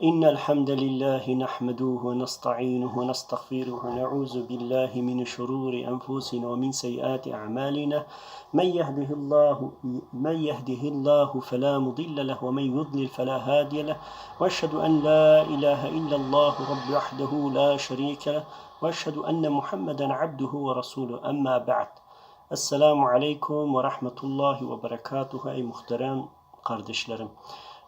إن الحمد لله نحمده ونستعينه ونستغفره ونعوذ بالله من شرور أنفسنا ومن سيئات أعمالنا. من يهده الله من يهده الله فلا مضل له ومن يضلل فلا هادي له. وأشهد أن لا إله إلا الله رب وحده لا شريك له. وأشهد أن محمدا عبده ورسوله. أما بعد Aleyküm ve Rahmetullahi ve Berekatuhu ey muhterem kardeşlerim.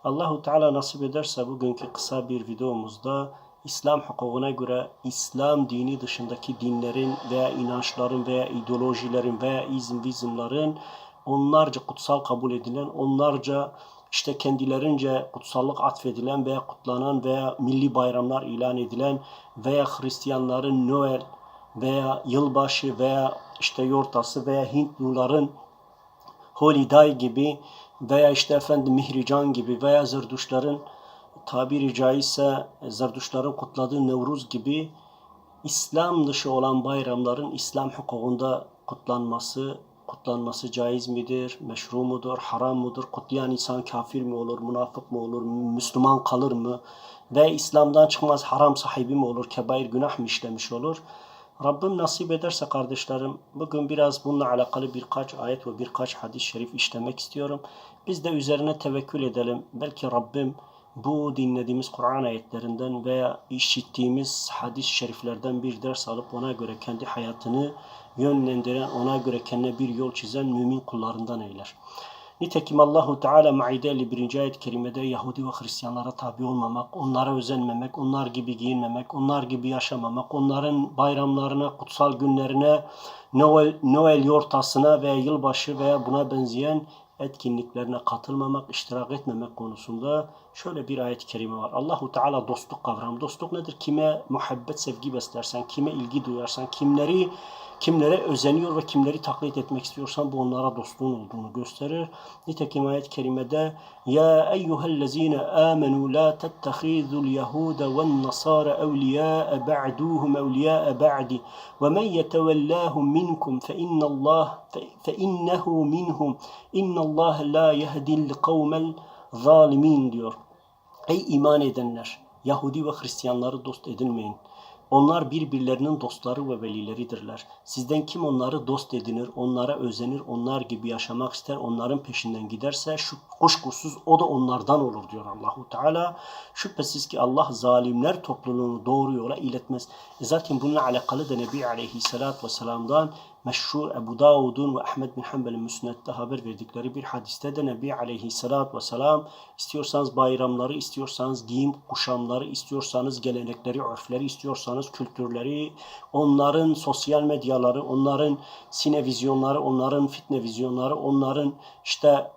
Allahu Teala nasip ederse bugünkü kısa bir videomuzda İslam hukukuna göre İslam dini dışındaki dinlerin veya inançların veya ideolojilerin veya izmvizmların onlarca kutsal kabul edilen, onlarca işte kendilerince kutsallık atfedilen veya kutlanan veya milli bayramlar ilan edilen veya Hristiyanların Noel veya yılbaşı veya işte yortası veya Hintluların Holiday gibi veya işte efendim Mihrican gibi veya Zerduşların tabiri caizse Zerduşların kutladığı Nevruz gibi İslam dışı olan bayramların İslam hukukunda kutlanması kutlanması caiz midir, meşru mudur, haram mudur, kutlayan insan kafir mi olur, münafık mı olur, Müslüman kalır mı ve İslam'dan çıkmaz haram sahibi mi olur, kebair günah mı işlemiş olur? Rabbim nasip ederse kardeşlerim bugün biraz bununla alakalı birkaç ayet ve birkaç hadis-i şerif işlemek istiyorum. Biz de üzerine tevekkül edelim. Belki Rabbim bu dinlediğimiz Kur'an ayetlerinden veya işittiğimiz hadis-i şeriflerden bir ders alıp ona göre kendi hayatını yönlendiren, ona göre kendine bir yol çizen mümin kullarından eyler. Nitekim Allahu Teala Maide 51. ayet-i kerimede Yahudi ve Hristiyanlara tabi olmamak, onlara özenmemek, onlar gibi giyinmemek, onlar gibi yaşamamak, onların bayramlarına, kutsal günlerine, Noel, Noel yortasına veya yılbaşı veya buna benzeyen etkinliklerine katılmamak, iştirak etmemek konusunda şöyle bir ayet-i kerime var. Allahu Teala dostluk kavramı. Dostluk nedir? Kime muhabbet, sevgi beslersen, kime ilgi duyarsan, kimleri kimlere özeniyor ve kimleri taklit etmek istiyorsan bu onlara dostluğun olduğunu gösterir. Nitekim ayet-i kerimede Ya eyyühellezine amenu la tettehidul yehude ve nasara evliyâe ba'duhum evliyâe ba'di ve men yetevellâhum minkum fe innallah fe innehu minhum innallah la yehdil kavmel zalimin diyor. Ey iman edenler! Yahudi ve Hristiyanları dost edinmeyin. Onlar birbirlerinin dostları ve velileridirler. Sizden kim onları dost edinir, onlara özenir, onlar gibi yaşamak ister, onların peşinden giderse şu kuşkusuz o da onlardan olur diyor Allahu Teala. Şüphesiz ki Allah zalimler topluluğunu doğru yola iletmez. E zaten bununla alakalı da Nebi Aleyhisselatü Vesselam'dan meşhur Ebu Davud'un ve Ahmet bin Hanbel'in müsnette haber verdikleri bir hadiste de Nebi Aleyhisselatü Vesselam istiyorsanız bayramları, istiyorsanız giyim kuşamları, istiyorsanız gelenekleri, örfleri, istiyorsanız kültürleri, onların sosyal medyaları, onların sine vizyonları, onların fitne vizyonları, onların işte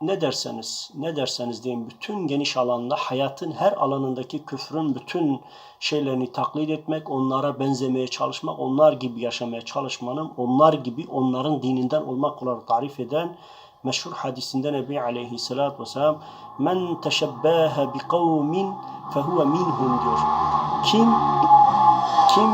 ne derseniz, ne derseniz deyin bütün geniş alanda hayatın her alanındaki küfrün bütün şeylerini taklit etmek, onlara benzemeye çalışmak, onlar gibi yaşamaya çalışmanın, onlar gibi onların dininden olmak olarak tarif eden meşhur hadisinde Nebi Aleyhisselatü Vesselam men teşebbâhe bi kavmin fehuve minhum diyor. Kim kim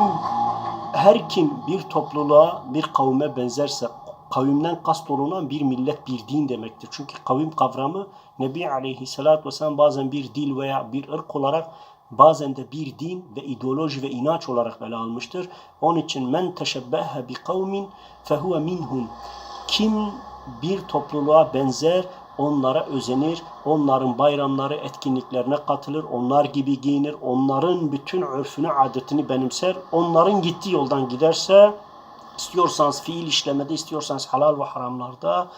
her kim bir topluluğa, bir kavme benzerse kavimden kast olunan bir millet, bir din demektir. Çünkü kavim kavramı Nebi Aleyhisselatü Vesselam bazen bir dil veya bir ırk olarak bazen de bir din ve ideoloji ve inanç olarak ele almıştır. Onun için men teşebbehhe bi kavmin fehuve minhum. Kim bir topluluğa benzer, onlara özenir, onların bayramları, etkinliklerine katılır, onlar gibi giyinir, onların bütün örfünü, adetini benimser, onların gittiği yoldan giderse, istiyorsanız fiil işlemede, istiyorsanız halal ve haramlarda,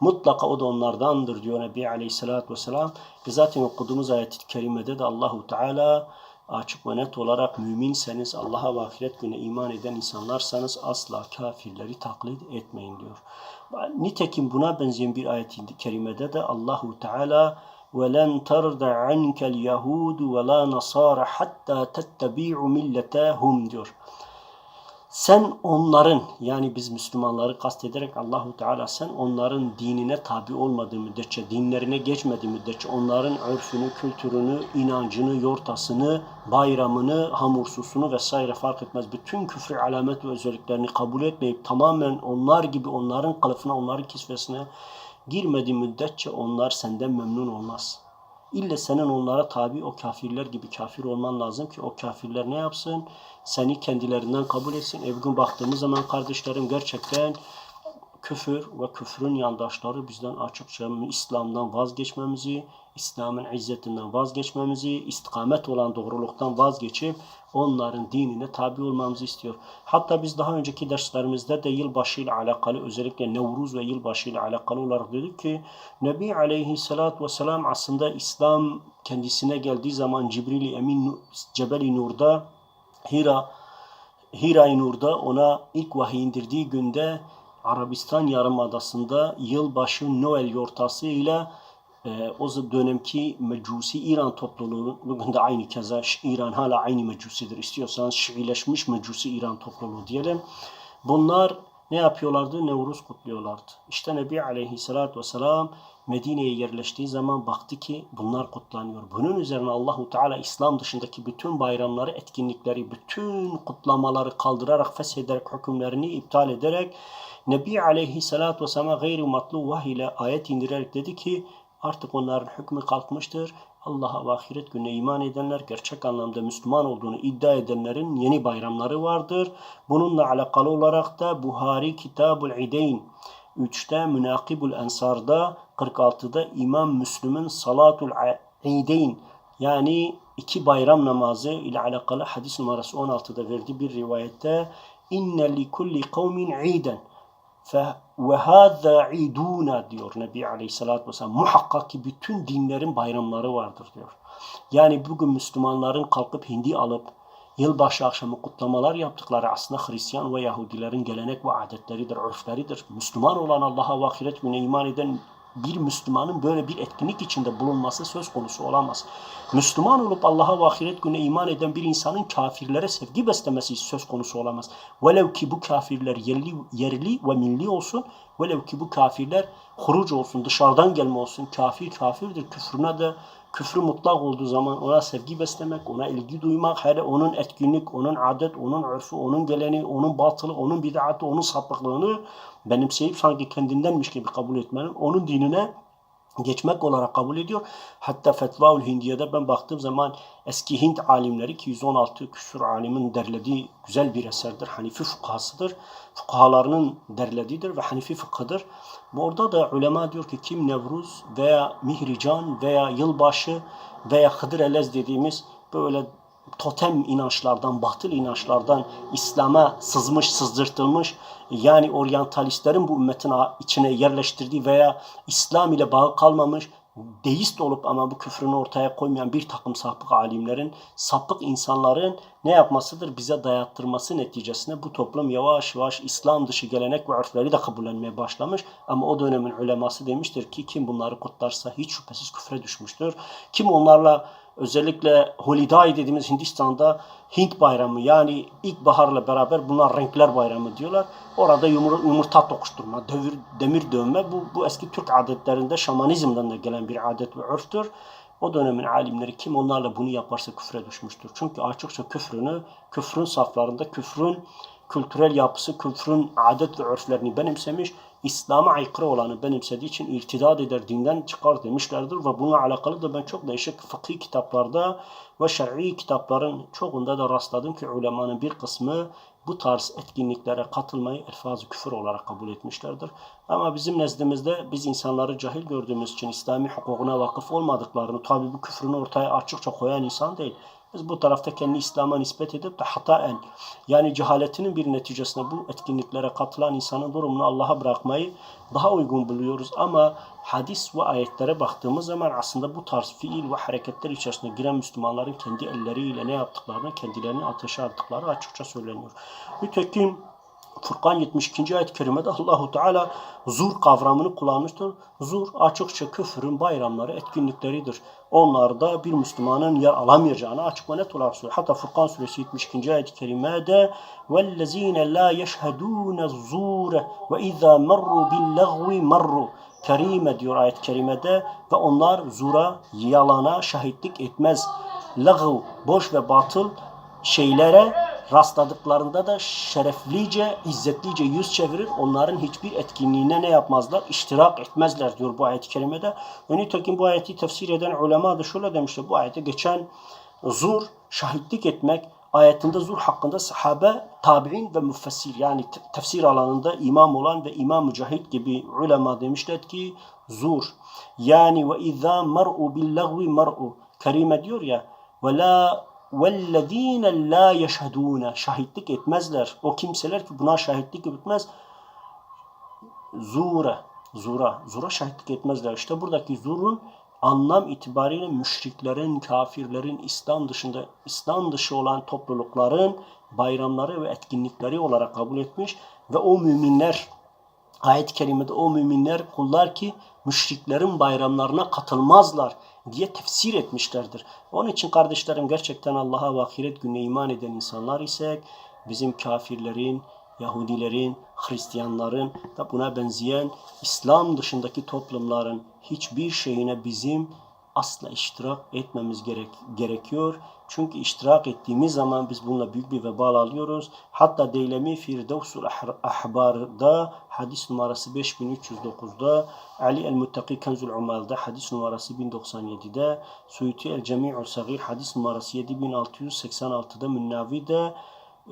mutlaka o da onlardandır diyor Nebi Aleyhisselatü Vesselam. Ve zaten okuduğumuz ayet-i kerimede de Allahu Teala açık ve net olarak müminseniz, Allah'a ve ahiret gününe iman eden insanlarsanız asla kafirleri taklit etmeyin diyor. Nitekim buna benzeyen bir ayet-i kerimede de Allahu Teala وَلَنْ تَرْضَ عَنْكَ الْيَهُودُ وَلَا نَصَارَ حَتَّى تَتَّبِعُ مِلَّتَهُمْ diyor. sen onların yani biz Müslümanları kastederek Allahu Teala sen onların dinine tabi olmadığı müddetçe, dinlerine geçmediği müddetçe onların örfünü, kültürünü, inancını, yortasını, bayramını, hamursusunu vesaire fark etmez. Bütün küfrü alamet ve özelliklerini kabul etmeyip tamamen onlar gibi onların kılıfına, onların kisvesine girmediği müddetçe onlar senden memnun olmaz. İlle senin onlara tabi o kafirler gibi kafir olman lazım ki o kafirler ne yapsın? Seni kendilerinden kabul etsin. E bugün baktığımız zaman kardeşlerim gerçekten küfür ve küfrün yandaşları bizden açıkça İslam'dan vazgeçmemizi, İslam'ın izzetinden vazgeçmemizi, istikamet olan doğruluktan vazgeçip onların dinine tabi olmamızı istiyor. Hatta biz daha önceki derslerimizde de yılbaşı ile alakalı özellikle Nevruz ve yılbaşı ile alakalı olarak dedik ki Nebi aleyhissalatü vesselam aslında İslam kendisine geldiği zaman Cibril-i Emin Cebel-i Nur'da Hira Hira-i Nur'da ona ilk vahiy indirdiği günde Arabistan Yarımadası'nda yılbaşı Noel yortası ile e, o dönemki Mecusi İran topluluğu bugün de aynı keza İran hala aynı Mecusidir. İstiyorsanız Şiileşmiş Mecusi İran topluluğu diyelim. Bunlar ne yapıyorlardı? Nevruz kutluyorlardı. İşte Nebi Aleyhisselatü Vesselam Medine'ye yerleştiği zaman baktı ki bunlar kutlanıyor. Bunun üzerine Allahu Teala İslam dışındaki bütün bayramları, etkinlikleri, bütün kutlamaları kaldırarak, feshederek, hükümlerini iptal ederek Nebi Aleyhisselatü Vesselam'a gayri matlu vahiy ile ayet indirerek dedi ki artık onların hükmü kalkmıştır. Allah'a ve ahiret gününe iman edenler, gerçek anlamda Müslüman olduğunu iddia edenlerin yeni bayramları vardır. Bununla alakalı olarak da Buhari Kitabul İdeyn 3'te Münakibul Ensar'da 46'da İmam Müslüm'ün Salatul İdeyn yani iki bayram namazı ile alakalı hadis numarası 16'da verdiği bir rivayette inne li kulli kavmin iden ve hâzâ idûna diyor Nebi Aleyhisselatü Vesselam. Muhakkak ki bütün dinlerin bayramları vardır diyor. Yani bugün Müslümanların kalkıp hindi alıp yılbaşı akşamı kutlamalar yaptıkları aslında Hristiyan ve Yahudilerin gelenek ve adetleridir, örfleridir. Müslüman olan Allah'a ve ahiret gününe iman eden bir Müslümanın böyle bir etkinlik içinde bulunması söz konusu olamaz. Müslüman olup Allah'a ve ahiret gününe iman eden bir insanın kafirlere sevgi beslemesi söz konusu olamaz. Velev ki bu kafirler yerli, yerli ve milli olsun, velev ki bu kafirler huruc olsun, dışarıdan gelme olsun, kafir kafirdir. Küfrüne de küfrü mutlak olduğu zaman ona sevgi beslemek, ona ilgi duymak, hele onun etkinlik, onun adet, onun örfü, onun geleni, onun batılı, onun bid'atı, onun sapıklığını benimseyip sanki kendindenmiş gibi kabul etmenin, onun dinine geçmek olarak kabul ediyor. Hatta Fetvaul Hindiye'de ben baktığım zaman eski Hint alimleri ki 116 küsur alimin derlediği güzel bir eserdir. Hanifi fıkhasıdır. Fıkhalarının derlediğidir ve Hanifi fıkhıdır. Orada da ulema diyor ki kim Nevruz veya Mihrican veya Yılbaşı veya Hıdır Elez dediğimiz böyle totem inançlardan, batıl inançlardan İslam'a sızmış, sızdırtılmış yani oryantalistlerin bu ümmetin içine yerleştirdiği veya İslam ile bağı kalmamış deist olup ama bu küfrünü ortaya koymayan bir takım sapık alimlerin, sapık insanların ne yapmasıdır? Bize dayattırması neticesinde bu toplum yavaş yavaş İslam dışı gelenek ve örfleri de kabullenmeye başlamış. Ama o dönemin uleması demiştir ki kim bunları kutlarsa hiç şüphesiz küfre düşmüştür. Kim onlarla özellikle Holiday dediğimiz Hindistan'da Hint bayramı yani ilkbaharla beraber bunlar renkler bayramı diyorlar. Orada yumur, yumurta tokuşturma, devir, demir dövme bu, bu eski Türk adetlerinde şamanizmden de gelen bir adet ve örftür. O dönemin alimleri kim onlarla bunu yaparsa küfre düşmüştür. Çünkü açıkça küfrünü, küfrün saflarında, küfrün kültürel yapısı, küfrün adet ve örflerini benimsemiş İslam'a aykırı olanı benimsediği için irtidat eder, dinden çıkar demişlerdir. Ve bununla alakalı da ben çok değişik fıkhi kitaplarda ve şer'i kitapların çoğunda da rastladım ki ulemanın bir kısmı bu tarz etkinliklere katılmayı elfaz küfür olarak kabul etmişlerdir. Ama bizim nezdimizde biz insanları cahil gördüğümüz için İslami hukukuna vakıf olmadıklarını tabi bu küfrünü ortaya açıkça koyan insan değil. Biz bu tarafta kendi İslam'a nispet edip de hataen yani cehaletinin bir neticesinde bu etkinliklere katılan insanın durumunu Allah'a bırakmayı daha uygun buluyoruz. Ama hadis ve ayetlere baktığımız zaman aslında bu tarz fiil ve hareketler içerisinde giren Müslümanların kendi elleriyle ne yaptıklarını, kendilerini ateşe attıkları açıkça söyleniyor. Nitekim Furkan 72. ayet-i kerimede Allahu Teala zur kavramını kullanmıştır. Zur açıkça küfrün bayramları, etkinlikleridir. Onlarda bir Müslümanın yer alamayacağını açık ve net olarak söylüyor. Hatta Furkan suresi 72. ayet-i kerimede وَالَّذ۪ينَ لَا يَشْهَدُونَ الزُّورَ وَاِذَا مَرُّوا بِاللَّغْوِ مَرُّوا Kerime diyor ayet-i kerimede ve onlar zura, yalana şahitlik etmez. Lağv, boş ve batıl şeylere rastladıklarında da şereflice, izzetlice yüz çevirir. Onların hiçbir etkinliğine ne yapmazlar? İştirak etmezler diyor bu ayet-i kerimede. Ve nitekim bu ayeti tefsir eden ulema da şöyle demişler. Bu ayete geçen zur, şahitlik etmek, ayetinde zur hakkında sahabe, tabi'in ve müfessir yani te- tefsir alanında imam olan ve imam mücahit gibi ulema demişler ki zur yani ve izâ mar'u billagvi mar'u Kerime diyor ya ve la vellezîne la yeşhedûne şahitlik etmezler. O kimseler ki buna şahitlik etmez zura, zura, zura şahitlik etmezler. İşte buradaki zurun anlam itibariyle müşriklerin, kafirlerin, İslam dışında İslam dışı olan toplulukların bayramları ve etkinlikleri olarak kabul etmiş ve o müminler ayet-i kerimede o müminler kullar ki müşriklerin bayramlarına katılmazlar diye tefsir etmişlerdir. Onun için kardeşlerim gerçekten Allah'a ve ahiret gününe iman eden insanlar isek bizim kafirlerin, Yahudilerin, Hristiyanların ve buna benzeyen İslam dışındaki toplumların hiçbir şeyine bizim asla iştirak etmemiz gerek, gerekiyor. Çünkü iştirak ettiğimiz zaman biz bununla büyük bir vebal alıyoruz. Hatta Deylemi Firdevsul Ahbar'da hadis numarası 5309'da Ali el-Muttaki Kenzul Umal'da hadis numarası 1097'de Suyuti el-Cemi'ul Sagir hadis numarası 7686'da Münnavi'de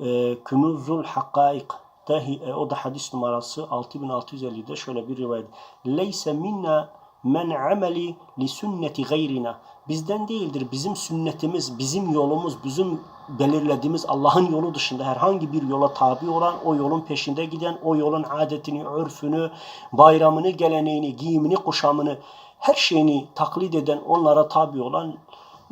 e, Kunuzul Hakaik'ta e, o da hadis numarası 6650'de şöyle bir rivayet. Leyse minna men ameli li sünneti gayrina. Bizden değildir bizim sünnetimiz, bizim yolumuz, bizim belirlediğimiz Allah'ın yolu dışında herhangi bir yola tabi olan, o yolun peşinde giden, o yolun adetini, örfünü, bayramını, geleneğini, giyimini, kuşamını, her şeyini taklit eden, onlara tabi olan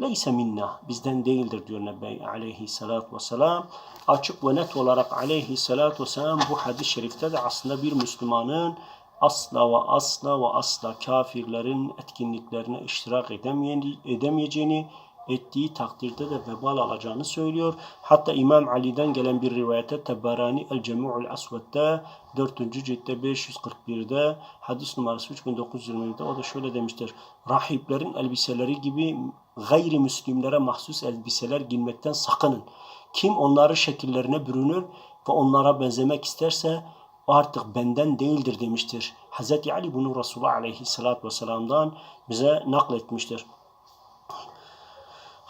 Leyse minna bizden değildir diyor Nebi aleyhissalatü vesselam. Açık ve net olarak aleyhissalatü vesselam bu hadis-i şerifte de aslında bir Müslümanın asla ve asla ve asla kafirlerin etkinliklerine iştirak edemeye- edemeyeceğini ettiği takdirde de vebal alacağını söylüyor. Hatta İmam Ali'den gelen bir rivayete Tebarani El Cemi'ul Asved'de 4. ciltte 541'de hadis numarası 3920'de o da şöyle demiştir. Rahiplerin elbiseleri gibi gayrimüslimlere mahsus elbiseler giymekten sakının. Kim onları şekillerine bürünür ve onlara benzemek isterse artık benden değildir demiştir. Hz. Ali bunu Resulullah Aleyhisselatü Vesselam'dan bize nakletmiştir.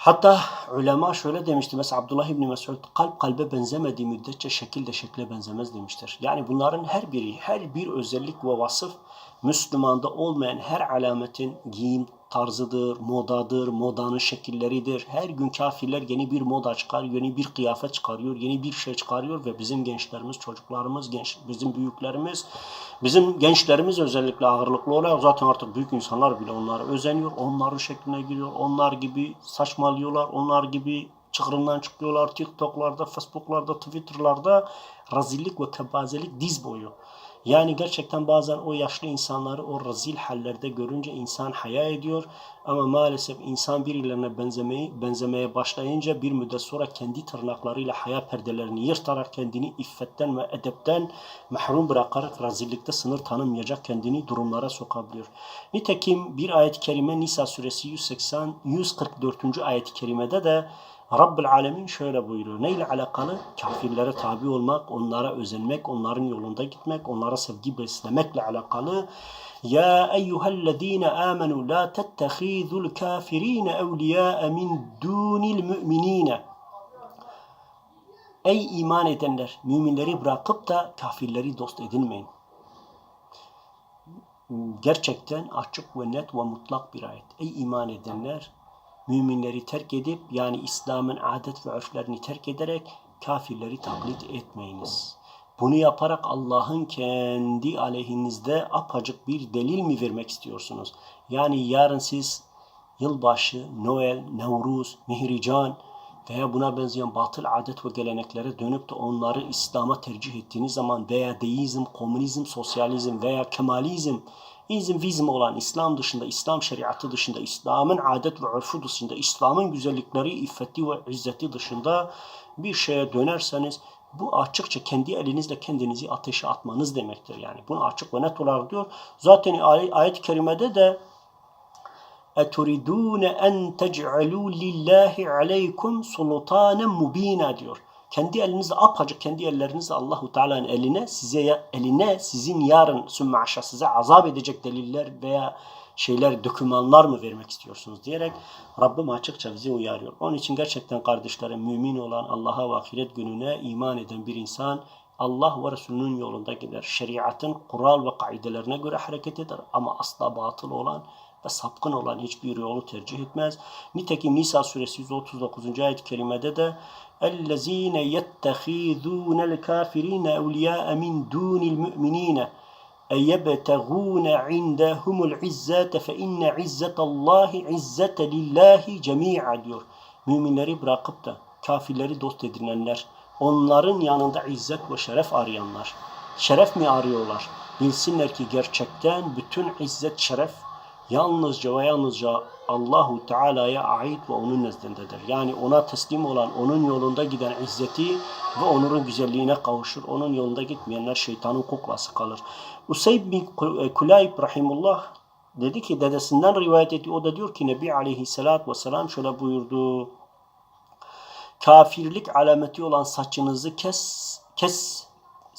Hatta ulema şöyle demişti. Mesela Abdullah İbni Mesud kalp kalbe benzemediği müddetçe şekil de şekle benzemez demiştir. Yani bunların her biri, her bir özellik ve vasıf Müslümanda olmayan her alametin giyim tarzıdır, modadır, modanın şekilleridir. Her gün kafirler yeni bir moda çıkar, yeni bir kıyafet çıkarıyor, yeni bir şey çıkarıyor ve bizim gençlerimiz, çocuklarımız, genç, bizim büyüklerimiz, bizim gençlerimiz özellikle ağırlıklı olarak zaten artık büyük insanlar bile onlara özeniyor. Onların şekline giriyor, onlar gibi saçmalıyorlar, onlar gibi çıkırından çıkıyorlar. TikTok'larda, Facebook'larda, Twitter'larda razillik ve kebazelik diz boyu. Yani gerçekten bazen o yaşlı insanları o rezil hallerde görünce insan haya ediyor. Ama maalesef insan birilerine benzemeyi, benzemeye başlayınca bir müddet sonra kendi tırnaklarıyla haya perdelerini yırtarak kendini iffetten ve edepten mahrum bırakarak rezillikte sınır tanımayacak kendini durumlara sokabiliyor. Nitekim bir ayet-i kerime Nisa suresi 180 144. ayet-i kerimede de Rabbül Alemin şöyle buyuruyor. Neyle alakalı? Kafirlere tabi olmak, onlara özenmek, onların yolunda gitmek, onlara sevgi beslemekle alakalı. Ya eyyühellezine amenu la tettehizul kafirine evliyâe min dunil müminine. Ey iman edenler, müminleri bırakıp da kafirleri dost edinmeyin. Gerçekten açık ve net ve mutlak bir ayet. Ey iman edenler, müminleri terk edip yani İslam'ın adet ve örflerini terk ederek kafirleri taklit etmeyiniz. Bunu yaparak Allah'ın kendi aleyhinizde apacık bir delil mi vermek istiyorsunuz? Yani yarın siz yılbaşı, Noel, Nevruz, Mihrican veya buna benzeyen batıl adet ve geleneklere dönüp de onları İslam'a tercih ettiğiniz zaman veya deizm, komünizm, sosyalizm veya kemalizm, izm, vizm olan İslam dışında, İslam şeriatı dışında, İslam'ın adet ve örfü dışında, İslam'ın güzellikleri, iffeti ve izzeti dışında bir şeye dönerseniz bu açıkça kendi elinizle kendinizi ateşe atmanız demektir yani. Bunu açık ve net olarak diyor. Zaten ay- ayet-i kerimede de اَتُرِدُونَ اَنْ تَجْعَلُوا لِلّٰهِ عَلَيْكُمْ سُلُطَانًا مُب۪ينًا diyor. Kendi elinizle apacık kendi ellerinizle Allahu Teala'nın eline size eline sizin yarın sümme aşağı size azap edecek deliller veya şeyler dokümanlar mı vermek istiyorsunuz diyerek Rabbim açıkça bizi uyarıyor. Onun için gerçekten kardeşlerim mümin olan Allah'a ve ahiret gününe iman eden bir insan Allah ve Resulünün yolunda gider. Şeriatın kural ve kaidelerine göre hareket eder ama asla batıl olan ve sapkın olan hiçbir yolu tercih etmez. Nitekim Nisa suresi 139. ayet-i kerimede de اَلَّذ۪ينَ يَتَّخِذُونَ الْكَافِر۪ينَ اَوْلِيَاءَ مِنْ دُونِ الْمُؤْمِن۪ينَ اَيَبْتَغُونَ عِنْدَهُمُ الْعِزَّةَ فَاِنَّ عِزَّةَ اللّٰهِ عِزَّةَ لِلّٰهِ جَمِيعًا diyor. Müminleri bırakıp da kafirleri dost edinenler, onların yanında izzet ve şeref arayanlar. Şeref mi arıyorlar? Bilsinler ki gerçekten bütün izzet, şeref yalnızca ve yalnızca Allahu Teala'ya ait ve onun nezdindedir. Yani ona teslim olan, onun yolunda giden izzeti ve onurun güzelliğine kavuşur. Onun yolunda gitmeyenler şeytanın kuklası kalır. Useyd bin Kulayb rahimullah dedi ki dedesinden rivayet etti. O da diyor ki Nebi aleyhissalatü vesselam şöyle buyurdu. Kafirlik alameti olan saçınızı kes, kes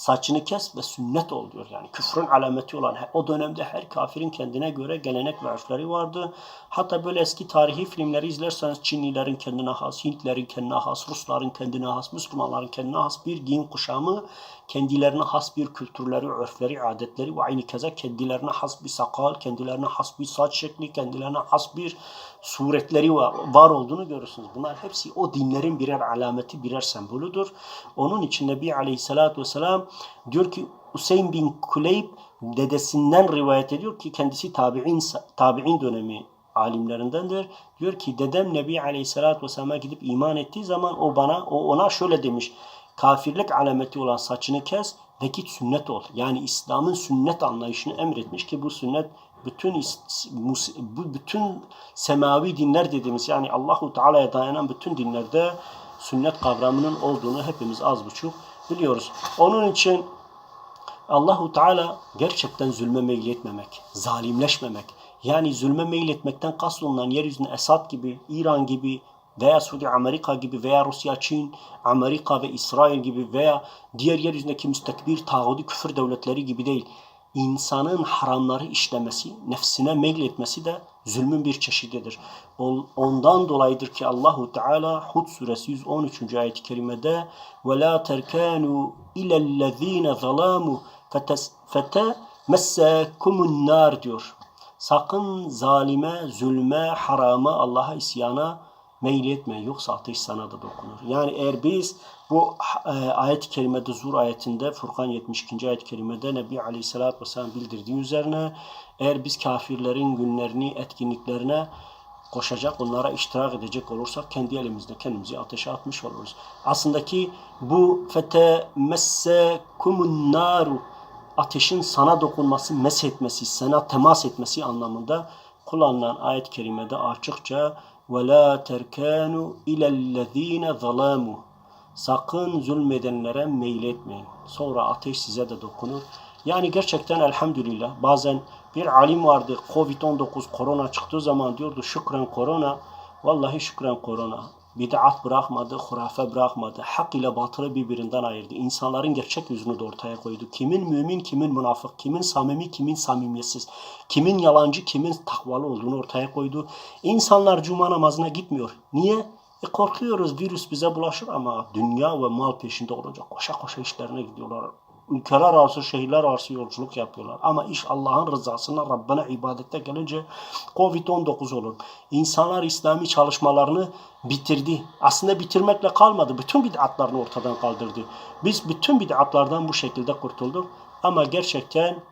saçını kes ve sünnet ol diyor. Yani küfrün alameti olan o dönemde her kafirin kendine göre gelenek ve örfleri vardı. Hatta böyle eski tarihi filmleri izlerseniz Çinlilerin kendine has, Hintlerin kendine has, Rusların kendine has, Müslümanların kendine has bir giyim kuşamı, kendilerine has bir kültürleri, örfleri, adetleri ve aynı keza kendilerine has bir sakal, kendilerine has bir saç şekli, kendilerine has bir suretleri var, olduğunu görürsünüz. Bunlar hepsi o dinlerin birer alameti, birer sembolüdür. Onun için Nebi Aleyhisselatü Vesselam diyor ki Hüseyin bin Kuleyb dedesinden rivayet ediyor ki kendisi tabi'in, tabi'in dönemi alimlerindendir. Diyor ki dedem Nebi Aleyhisselatü Vesselam'a gidip iman ettiği zaman o bana o ona şöyle demiş. Kafirlik alameti olan saçını kes ve git sünnet ol. Yani İslam'ın sünnet anlayışını emretmiş ki bu sünnet bütün bu bütün semavi dinler dediğimiz yani Allahu Teala'ya dayanan bütün dinlerde sünnet kavramının olduğunu hepimiz az buçuk biliyoruz. Onun için Allahu Teala gerçekten zulme meyletmemek, zalimleşmemek. Yani zulme meyletmekten kastolunan yeryüzünde Esad gibi, İran gibi veya Suudi Amerika gibi veya Rusya, Çin, Amerika ve İsrail gibi veya diğer yeryüzündeki müstekbir tağudi küfür devletleri gibi değil insanın haramları işlemesi, nefsine meyletmesi de zulmün bir çeşididir. Ondan dolayıdır ki Allahu Teala Hud suresi 113. ayet-i kerimede ve la terkanu ilellezine zalamu fetemessekumun nar diyor. Sakın zalime, zulme, harama, Allah'a isyana meyletme yoksa ateş sana da dokunur. Yani eğer biz bu e, ayet-i kerimede Zur ayetinde Furkan 72. ayet-i kerimede Nebi Aleyhisselatü Vesselam bildirdiği üzerine eğer biz kafirlerin günlerini, etkinliklerine koşacak, onlara iştirak edecek olursak kendi elimizde kendimizi ateşe atmış oluruz. Aslında ki bu fete messe kumun naru ateşin sana dokunması, mes etmesi, sana temas etmesi anlamında kullanılan ayet-i kerimede açıkça وَلَا تَرْكَانُوا اِلَى الَّذ۪ينَ ظَلَامُوا Sakın zulmedenlere meyletmeyin. Sonra ateş size de dokunur. Yani gerçekten elhamdülillah bazen bir alim vardı Covid-19 korona çıktığı zaman diyordu şükren korona. Vallahi şükren korona. Bid'at bırakmadı, hurafe bırakmadı. Hak ile batılı birbirinden ayırdı. İnsanların gerçek yüzünü de ortaya koydu. Kimin mümin, kimin münafık, kimin samimi, kimin samimiyetsiz, kimin yalancı, kimin takvalı olduğunu ortaya koydu. İnsanlar cuma namazına gitmiyor. Niye? E korkuyoruz virüs bize bulaşır ama dünya ve mal peşinde olunca koşa koşa işlerine gidiyorlar ülkeler arası, şehirler arası yolculuk yapıyorlar. Ama iş Allah'ın rızasına, Rabbine ibadette gelince Covid-19 olur. İnsanlar İslami çalışmalarını bitirdi. Aslında bitirmekle kalmadı. Bütün bid'atlarını ortadan kaldırdı. Biz bütün bid'atlardan bu şekilde kurtulduk. Ama gerçekten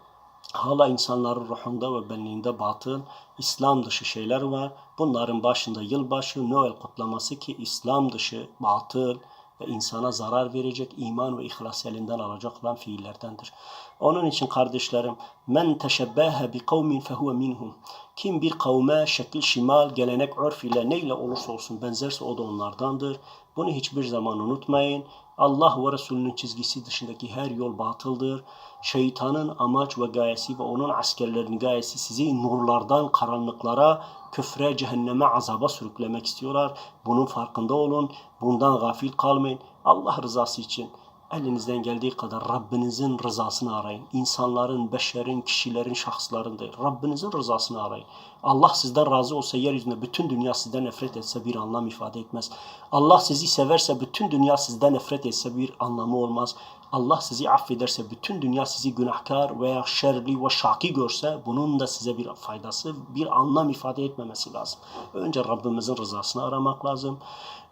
hala insanların ruhunda ve benliğinde batıl, İslam dışı şeyler var. Bunların başında yılbaşı, Noel kutlaması ki İslam dışı batıl ve insana zarar verecek, iman ve ihlas elinden alacak olan fiillerdendir. Onun için kardeşlerim, men teşebbehe bi kavmin fehuve minhum. Kim bir kavme şekil şimal, gelenek, örf ile neyle olursa olsun benzerse o da onlardandır. Bunu hiçbir zaman unutmayın. Allah ve Resulünün çizgisi dışındaki her yol batıldır. Şeytanın amaç ve gayesi ve onun askerlerinin gayesi sizi nurlardan karanlıklara, küfre, cehenneme, azaba sürüklemek istiyorlar. Bunun farkında olun. Bundan gafil kalmayın. Allah rızası için elinizden geldiği kadar Rabbinizin rızasını arayın. İnsanların, beşerin, kişilerin, şahısların değil. Rabbinizin rızasını arayın. Allah sizden razı olsa yeryüzünde bütün dünya sizden nefret etse bir anlam ifade etmez. Allah sizi severse bütün dünya sizden nefret etse bir anlamı olmaz. Allah sizi affederse bütün dünya sizi günahkar veya şerli ve şaki görse bunun da size bir faydası, bir anlam ifade etmemesi lazım. Önce Rabbimizin rızasını aramak lazım.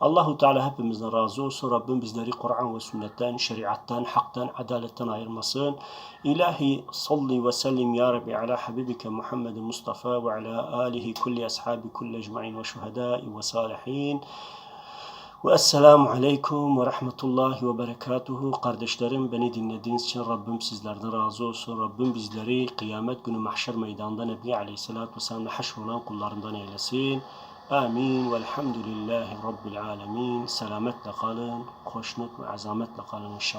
Allahu Teala hepimizden razı olsun. Rabbim bizleri Kur'an ve sünnetten, şeriattan, haktan, adaletten ayırmasın. İlahi salli ve sellim ya Rabbi ala habibike Muhammed Mustafa ve ala alihi kulli ashabi kulli ecma'in ve şuhadai ve salihin. Ve esselamu aleyküm ve rahmetullahi ve berekatuhu. Kardeşlerim beni dinlediğiniz için Rabbim sizlerden razı olsun. Rabbim bizleri kıyamet günü mahşer meydanında Nebi Aleyhisselatü Vesselam'la haşrolan kullarından eylesin. Amin. Velhamdülillahi Rabbil alemin. Selametle kalın, hoşnut ve azametle kalın inşallah.